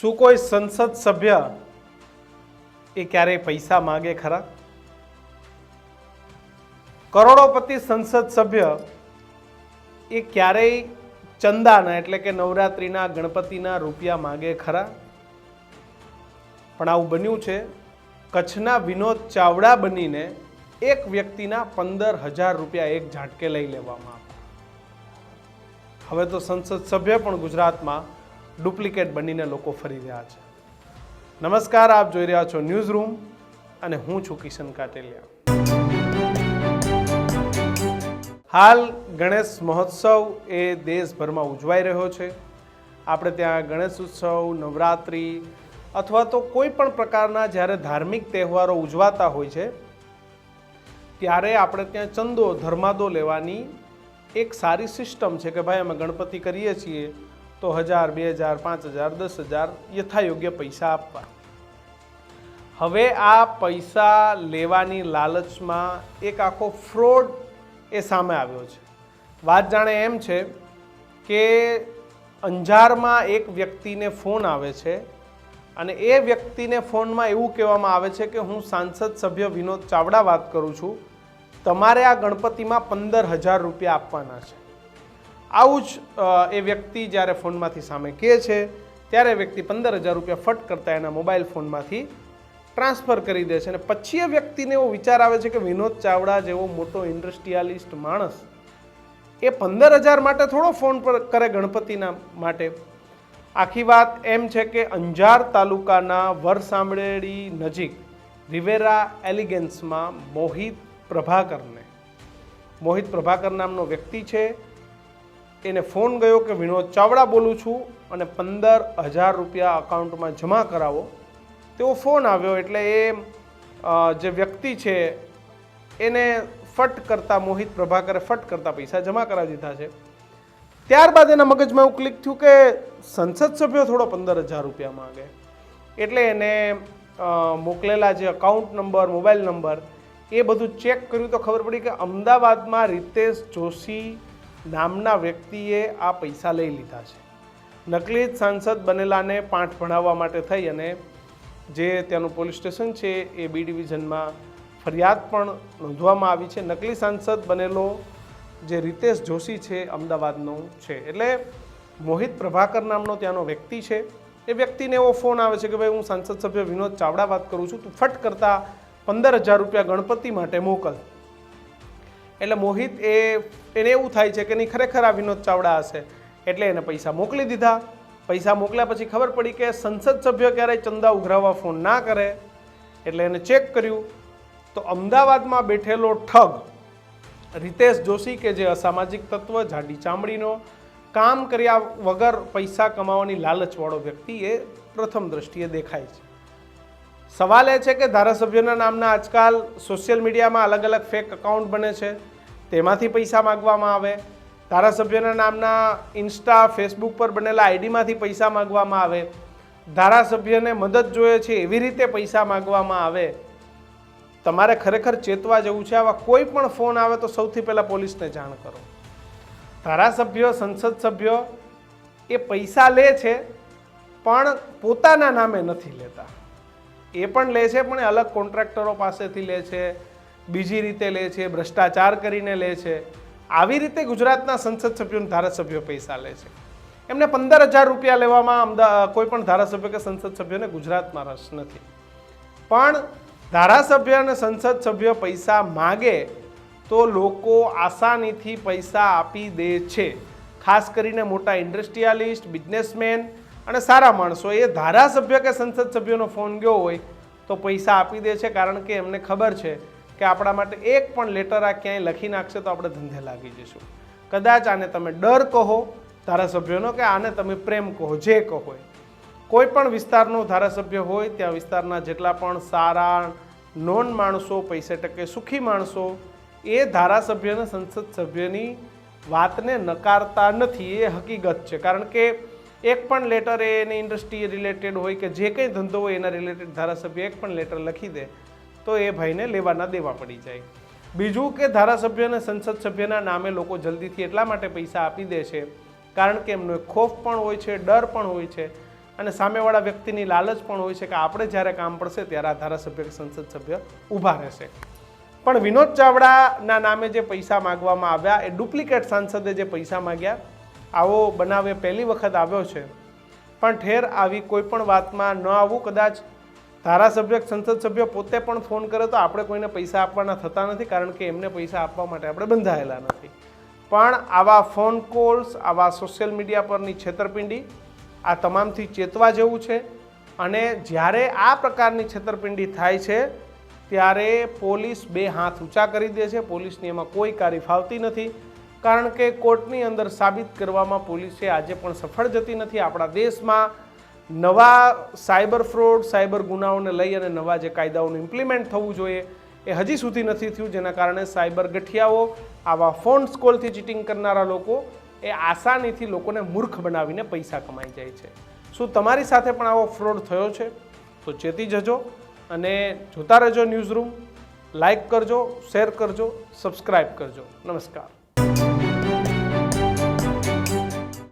શું કોઈ સંસદ સભ્ય એ ક્યારેય પૈસા માગે ખરા? કરોડોપતિ સંસદ સભ્ય એ ક્યારેય ચંદાના એટલે કે નવરાત્રિના ગણપતિના રૂપિયા માગે ખરા? પણ આવું બન્યું છે, કચ્છના વિનોદ ચાવડા બનીને એક વ્યક્તિના પંદર હજાર રૂપિયા એક ઝાટકે લઈ લેવામાં આવ્યા. હવે તો સંસદ સભ્ય પણ ગુજરાતમાં ડુપ્લિકેટ બનીને લોકો ફરી રહ્યા છે. નમસ્કાર, આપ જોઈ રહ્યા છો ન્યૂઝ રૂમ અને હું છું કિશન કાટેલિયા. હાલ ગણેશ મહોત્સવ એ દેશભરમાં ઉજવાઈ રહ્યો છે. આપણે ત્યાં ગણેશ ઉત્સવ, નવરાત્રિ અથવા તો કોઈ પણ પ્રકારના જ્યારે ધાર્મિક તહેવારો ઉજવાતા હોય છે, ત્યારે આપણે ત્યાં ચંદો, ધર્માદો લેવાની એક સારી સિસ્ટમ છે કે ભાઈ અમે ગણપતિ કરીએ છીએ તો હજાર, બે હજાર, પાંચ હજાર, દસ હજાર યથાયોગ્ય પૈસા આપવા. હવે આ પૈસા લેવાની લાલચમાં એક આખો ફ્રોડ એ સામે આવ્યો છે. વાત જાણે એમ છે કે અંજારમાં એક વ્યક્તિને ફોન આવે છે અને એ વ્યક્તિને ફોનમાં એવું કહેવામાં આવે છે કે હું સાંસદ સભ્ય વિનોદ ચાવડા વાત કરું છું, તમારે આ ગણપતિમાં પંદર હજાર રૂપિયા આપવાના છે. આવું જ એ વ્યક્તિ જ્યારે ફોનમાંથી સામે કહે છે, ત્યારે વ્યક્તિ પંદર હજાર રૂપિયા ફટ કરતા એના મોબાઈલ ફોનમાંથી ટ્રાન્સફર કરી દે છે. અને પછી એ વ્યક્તિને એવો વિચાર આવે છે કે વિનોદ ચાવડા જેવો મોટો ઇન્ડસ્ટ્રીયાલિસ્ટ માણસ, એ પંદર હજાર માટે થોડો ફોન પર કરે ગણપતિના માટે. આખી વાત એમ છે કે અંજાર તાલુકાના વરસાંભળેડી નજીક રિવેરા એલિગન્સમાં મોહિત પ્રભાકરને, મોહિત પ્રભાકર નામનો વ્યક્તિ છે. એને ફોન ગયો કે, વિનોદ ચાવડા બોલું છું અને પંદર હજાર રૂપિયા અકાઉન્ટમાં જમા કરાવો. તેવો ફોન આવ્યો એટલે એ જે વ્યક્તિ છે, એને ફટ કરતાં મોહિત પ્રભાકરે ફટ કરતા પૈસા જમા કરાવી દીધા છે. ત્યારબાદ એના મગજમાં એવું ક્લિક થયું કે, સંસદ સભ્યો થોડો પંદર હજાર રૂપિયા માંગે. એટલે એને મોકલેલા જે અકાઉન્ટ નંબર મોબાઈલ નંબર એ બધું ચેક કર્યું તો ખબર પડી કે, અમદાવાદમાં રિતેશ જોશી નામના વ્યક્તિએ આ પૈસા લઈ લીધા છે. નકલી જ સાંસદ બનેલાને પાઠ ભણાવવા માટે થઈ અને જે ત્યાંનું પોલીસ સ્ટેશન છે એ બી ડિવિઝનમાં ફરિયાદ પણ નોંધવામાં આવી છે. નકલી સાંસદ બનેલો જે રીતેશ જોશી છે અમદાવાદનો છે. એટલે મોહિત પ્રભાકર નામનો ત્યાંનો વ્યક્તિ છે. એ વ્યક્તિને એવો ફોન આવે છે કે ભાઈ હું સાંસદ સભ્ય વિનોદ ચાવડા વાત કરું છું. તું ફટ કરતા પંદર હજાર રૂપિયા ગણપતિ માટે મોકલ. એટલે મોહિત એ, એને એવું થાય છે કે નહીં, ખરેખર આ વિનોદ ચાવડા હશે. એટલે એને પૈસા મોકલી દીધા. પૈસા મોકલ્યા પછી ખબર પડી કે સંસદ સભ્ય ક્યારેય ચંદા ઉઘરાવવા ફોન ના કરે. એટલે એને ચેક કર્યું. તો અમદાવાદમાં બેઠેલો ઠગ, રિતેશ જોશી કે જે અસામાજિક તત્વ, જાડી ચામડીનો, કામ કર્યા વગર પૈસા કમાવાની લાલચવાળો વ્યક્તિ એ પ્રથમ દ્રષ્ટિએ દેખાય છે. સવાલ એ છે કે ધારાસભ્યોના નામના આજકાલ સોશિયલ મીડિયામાં અલગ અલગ ફેક અકાઉન્ટ બને છે. તેમાંથી પૈસા માગવામાં આવે. ધારાસભ્યોના નામના ઇન્સ્ટા, ફેસબુક પર બનેલા આઈડીમાંથી પૈસા માગવામાં આવે. ધારાસભ્યને મદદ જોઈએ છે એવી રીતે પૈસા માગવામાં આવે. તમારે ખરેખર ચેતવા જેવું છે? આવા કોઈ પણ ફોન આવે તો સૌથી પહેલાં પોલીસને જાણ કરો. ધારાસભ્ય, સંસદ સભ્ય એ પૈસા લે છે, પણ પોતાના નામે નથી લેતા. એ પણ લે છે, પણ એ અલગ કોન્ટ્રાક્ટરો પાસેથી લે છે, બીજી રીતે લે છે, ભ્રષ્ટાચાર કરીને લે છે. આવી રીતે ગુજરાતના સંસદ સભ્યો અને ધારાસભ્યો પૈસા લે છે. એમને પંદર હજાર રૂપિયા લેવામાં અમદા, કોઈ પણ ધારાસભ્ય કે સંસદ સભ્યોને ગુજરાતમાં રસ નથી. પણ ધારાસભ્ય અને સંસદ સભ્ય પૈસા માગે તો લોકો આસાનીથી પૈસા આપી દે છે. ખાસ કરીને મોટા ઇન્ડસ્ટ્રીયાલિસ્ટ, બિઝનેસમેન અને સારા માણસો એ ધારાસભ્ય કે સંસદ સભ્યનો ફોન ગયો હોય તો પૈસા આપી દે છે, કારણ કે એમને ખબર છે કે આપણા માટે એક પણ લેટર આ ક્યાંય લખી નાખશે તો આપણે ધંધે લાગી જઈશું કદાચ આને તમે ડર કહો ધારાસભ્યનો કે આને તમે પ્રેમ કહો, જે કહો. કોઈ પણ વિસ્તારનો ધારાસભ્ય હોય, ત્યાં વિસ્તારના જેટલા પણ સારા નોન માણસો, પૈસે ટકે સુખી માણસો, એ ધારાસભ્ય અને સંસદ સભ્યની વાતને નકારતા નથી, એ હકીકત છે કારણ કે એક પણ લેટર એની ઇન્ડસ્ટ્રી રિલેટેડ હોય કે જે કંઈ ધંધો હોય એના રિલેટેડ ધારાસભ્ય એક પણ લેટર લખી દે, તો એ ભાઈને લેવાના દેવા પડી જાય. બીજું કે ધારાસભ્ય અને સંસદ સભ્યના નામે લોકો જલ્દીથી એટલા માટે પૈસા આપી દે છે, કારણ કે એમનો ખોફ પણ હોય છે, ડર પણ હોય છે, અને સામેવાળા વ્યક્તિની લાલચ પણ હોય છે કે આપણે જ્યારે કામ પડશે ત્યારે આ ધારાસભ્ય કે સંસદ સભ્ય ઊભા રહેશે. પણ વિનોદ ચાવડાના નામે જે પૈસા માગવામાં આવ્યા, એ ડુપ્લિકેટ સાંસદે જે પૈસા માગ્યા આવો બનાવે પહેલી વખત આવ્યો છે. પણ ઠેર આવી કોઈ પણ વાતમાં ન આવવું કદાચ. ધારાસભ્ય, સંસદ સભ્ય પોતે પણ ફોન કરે તો આપણે કોઈને પૈસા આપવાના થતા નથી કારણ કે એમને પૈસા આપવા માટે આપણે બંધાયેલા નથી. પણ આવા ફોન કોલ્સ, આવા સોશિયલ મીડિયા પરની છેતરપિંડી આ તમામથી ચેતવા જેવું છે. અને જ્યારે આ પ્રકારની છેતરપિંડી થાય છે, ત્યારે પોલીસ બે હાથ ઊંચા કરી દે છે. પોલીસની એમાં કોઈ કારી ફાવતી નથી. કારણ કે કોર્ટની અંદર સાબિત કરવામાં પોલીસે આજે પણ સફળ જતી નથી. આપણા દેશમાં નવા સાયબર ફ્રોડ, સાયબર ગુનાઓને લઈ અને નવા જે કાયદાઓનું ઇમ્પ્લિમેન્ટ થવું જોઈએ એ હજી સુધી નથી થયું. જેના કારણે સાયબર ગઠિયાઓ, આવા ફોન કોલથી ચીટિંગ કરનારા લોકો એ આસાનીથી લોકોને મૂર્ખ બનાવીને પૈસા કમાઈ જાય છે. શું તમારી સાથે પણ આવો ફ્રોડ થયો છે? તો ચેતી જજો અને જોતા રહેજો ન્યૂઝ રૂમ લાઈક કરજો, શેર કરજો સબસ્ક્રાઈબ કરજો. નમસ્કાર.